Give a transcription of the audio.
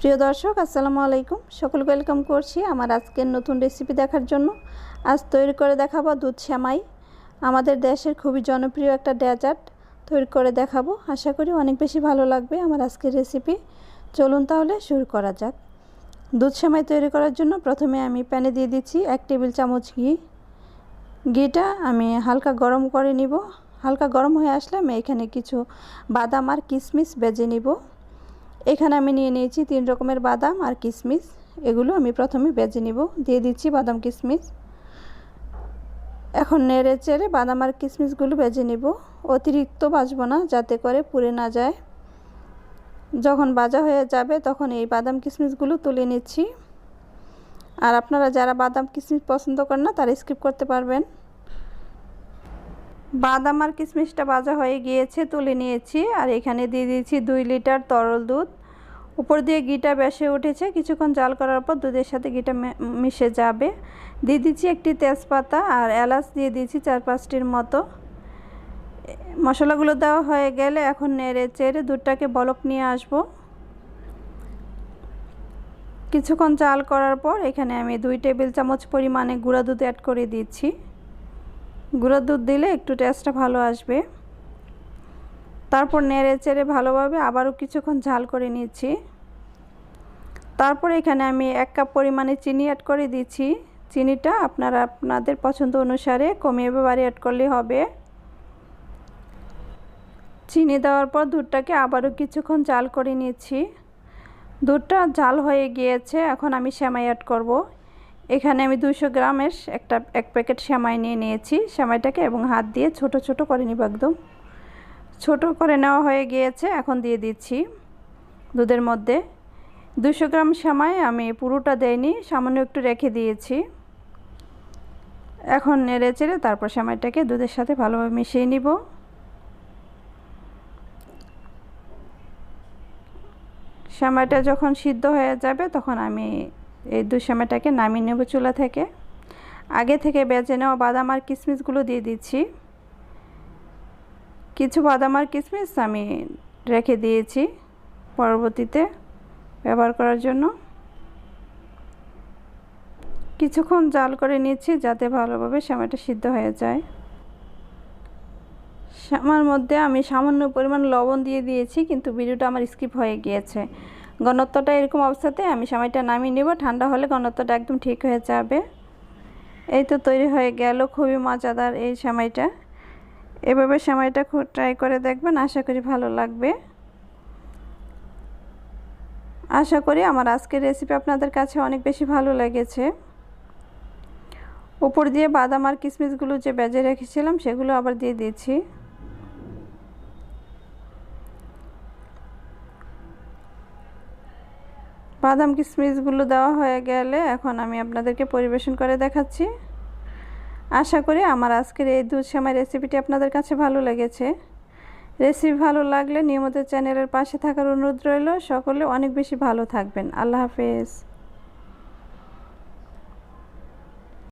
প্রিয় দর্শক, আসসালামু আলাইকুম। সকলকে ওয়েলকাম করছি আমার আজকের নতুন রেসিপি দেখার জন্য। আজ তৈরি করে দেখাবো দুধ শ্যামাই আমাদের দেশের খুবই জনপ্রিয় একটা ডেজার্ট তৈরি করে দেখাবো। আশা করি অনেক বেশি ভালো লাগবে আমার আজকের রেসিপি চলুন তাহলে শুরু করা যাক। দুধ শ্যামাই তৈরি করার জন্য প্রথমে আমি প্যানে দিয়ে দিচ্ছি এক টেবিল চামচ ঘি। ঘিটা আমি হালকা গরম করে নিব। হালকা গরম হয়ে আসলে আমি এখানে কিছু বাদাম আর কিশমিশ বেজে নিব। এখানে আমি নিয়ে নিয়েছি তিন রকমের বাদাম আর কিশমিশ এগুলো আমি প্রথমে বেজে নিব। দিয়ে দিচ্ছি বাদাম কিশমিশ এখন নেড়ে চেড়ে বাদাম আর কিশমিশগুলো বেজে নিব। অতিরিক্ত বাজবো না, যাতে করে পুড়ে না যায়। যখন বাজা হয়ে যাবে, তখন এই বাদাম কিশমিশগুলো তুলে নিচ্ছি। আর আপনারা যারা বাদাম কিশমিশ পছন্দ করেন না, তারা স্কিপ করতে পারবেন। বাদাম আর কিশমিশটা ভাজা হয়ে গিয়েছে, তুলে নিয়েছি। আর এখানে দিয়ে দিয়েছি দুই লিটার তরল দুধ। উপর দিয়ে ঘিটা বেসে উঠেছে। কিছুক্ষণ জাল করার পর দুধের সাথে ঘিটা মিশে যাবে। দিয়ে দিচ্ছি একটি তেজপাতা আর এলাচ দিয়ে দিয়েছি চার পাঁচটির মতো। মশলাগুলো দেওয়া হয়ে গেলে এখন নেড়ে চেড়ে দুধটাকে বলক নিয়ে আসব। কিছুক্ষণ চাল করার পর এখানে আমি দুই টেবিল চামচ পরিমাণে গুঁড়া দুধ অ্যাড করে দিচ্ছি। গুঁড়ো দুধ দিলে একটু টেস্টটা ভালো আসবে। তারপর নেড়ে চেড়ে ভালোভাবে আবারও কিছুক্ষণ ঝাল করে নিচ্ছি। তারপর এখানে আমি এক কাপ পরিমাণে চিনি অ্যাড করে দিচ্ছি। চিনিটা আপনারা আপনাদের পছন্দ অনুসারে কমিয়ে বাড়ি অ্যাড করলে হবে। চিনি দেওয়ার পর দুধটাকে আবারও কিছুক্ষণ জাল করে নিচ্ছি। দুধটা জাল হয়ে গিয়েছে, এখন আমি শ্যামাই অ্যাড করব। এখানে আমি দুশো গ্রামের একটা, এক প্যাকেট শ্যামাই নিয়ে নিয়েছি। শ্যামাইটাকে এবং হাত দিয়ে ছোট ছোট করে নিব একদম। ছোট করে নেওয়া হয়ে গিয়েছে, এখন দিয়ে দিচ্ছি দুধের মধ্যে। দুশো গ্রাম শ্যামাই আমি পুরোটা দেয়নি সামান্য একটু রেখে দিয়েছি। এখন নেড়ে চেড়ে তারপর শ্যামাইটাকে দুধের সাথে ভালোভাবে মিশিয়ে নিব। শ্যামাইটা যখন সিদ্ধ হয়ে যাবে, তখন আমি এই দুই সেমাইটাকে নামিয়ে নেব চুলা থেকে। আগে থেকে বেজে নেওয়া বাদাম আর কিশমিশগুলো দিয়ে দিচ্ছি। কিছু বাদাম আর কিশমিশ আমি রেখে দিয়েছি পরবর্তীতে ব্যবহার করার জন্য। কিছুক্ষণ জাল করে নিচ্ছি যাতে ভালোভাবে শ্যামাটা সিদ্ধ হয়ে যায়। শ্যামার মধ্যে আমি সামান্য পরিমাণ লবণ দিয়ে দিয়েছি, কিন্তু ভিডিওটা আমার স্কিপ হয়ে গিয়েছে। ঘনত্বটা এরকম অবস্থাতে আমি সময়টা নামিয়ে নেব, ঠান্ডা হলে ঘনত্বটা একদম ঠিক হয়ে যাবে। এই তো তৈরি হয়ে গেল, খুবই মজাদার এই সময়টা। এভাবে সময়টা খুব ট্রাই করে দেখবেন, আশা করি ভালো লাগবে। আশা করি আমার আজকের রেসিপি আপনাদের কাছে অনেক বেশি ভালো লেগেছে। উপর দিয়ে বাদাম আর কিশমিশগুলো যে বেজে রেখেছিলাম, সেগুলো আবার দিয়ে দিয়েছি। বাদাম কিশমিশগুলো দেওয়া হয়ে গেলে এখন আমি আপনাদেরকে পরিবেশন করে দেখাচ্ছি। আশা করি আমার আজকের এই দুধ সেমাই রেসিপিটি আপনাদের কাছে ভালো লেগেছে। রেসিপি ভালো লাগলে নিয়মিত চ্যানেলের পাশে থাকার অনুরোধ রইল। সকলে অনেক বেশি ভালো থাকবেন। আল্লাহ হাফেজ।